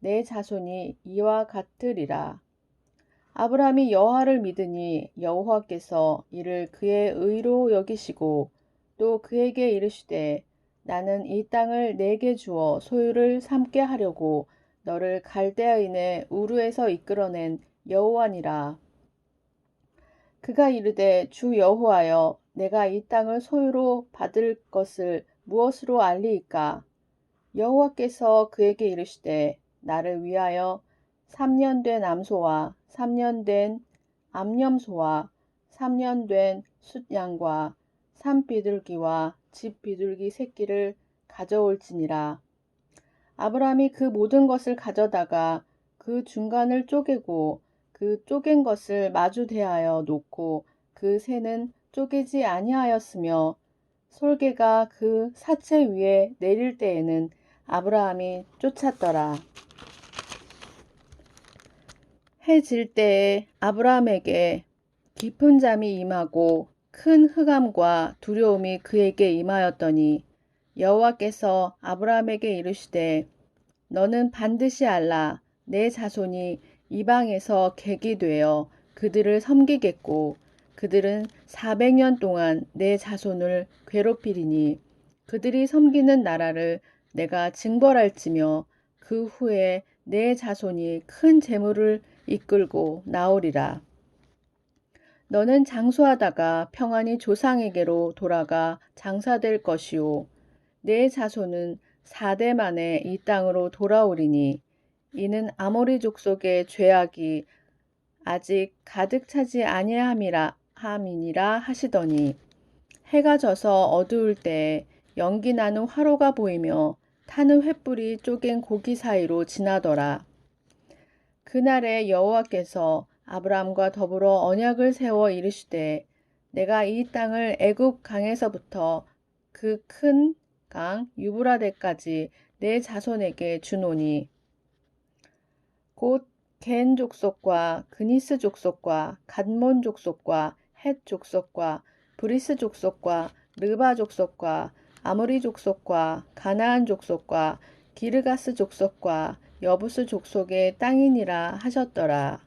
내 자손이 이와 같으리라. 아브라함이 여호와를 믿으니 여호와께서 이를 그의 의로 여기시고 또 그에게 이르시되 나는 이 땅을 내게 주어 소유를 삼게 하려고 너를 갈대아인의 우르에서 이끌어낸 여호와니라. 그가 이르되 주 여호와여 내가 이 땅을 소유로 받을 것을 무엇으로 알리이까? 여호와께서 그에게 이르시되 나를 위하여 3년 된 암소와 3년 된 암염소와 3년 된 숫양과 산비둘기와 집비둘기 새끼를 가져올지니라. 아브라함이 그 모든 것을 가져다가 그 중간을 쪼개고 그 쪼갠 것을 마주 대하여 놓고 그 새는 쪼개지 아니하였으며 솔개가 그 사체 위에 내릴 때에는 아브라함이 쫓았더라. 해질 때에 아브라함에게 깊은 잠이 임하고 큰 흑암과 두려움이 그에게 임하였더니 여호와께서 아브라함에게 이르시되 너는 반드시 알라. 내 자손이 이방에서 객이 되어 그들을 섬기겠고 그들은 400년 동안 내 자손을 괴롭히리니 그들이 섬기는 나라를 내가 징벌할지며 그 후에 내 자손이 큰 재물을 이끌고 나오리라. 너는 장수하다가 평안히 조상에게로 돌아가 장사될 것이요. 내 자손은 4대 만에 이 땅으로 돌아오리니 이는 아모리 족속의 죄악이 아직 가득 차지 아니함이라 함이니라 하시더니 해가 져서 어두울 때에 연기 나는 화로가 보이며 타는 횃불이 쪼갠 고기 사이로 지나더라. 그날에 여호와께서 아브라함과 더불어 언약을 세워 이르시되 내가 이 땅을 애굽 강에서부터 그 큰 강 유브라데까지 내 자손에게 주노니 곧 겐 족속과 그니스 족속과 gad몬 족속과 헷 족속과 브리스 족속과 르바 족속과 아모리 족속과 가나안 족속과 기르가스 족속과 여부스 족속의 땅이니라 하셨더라.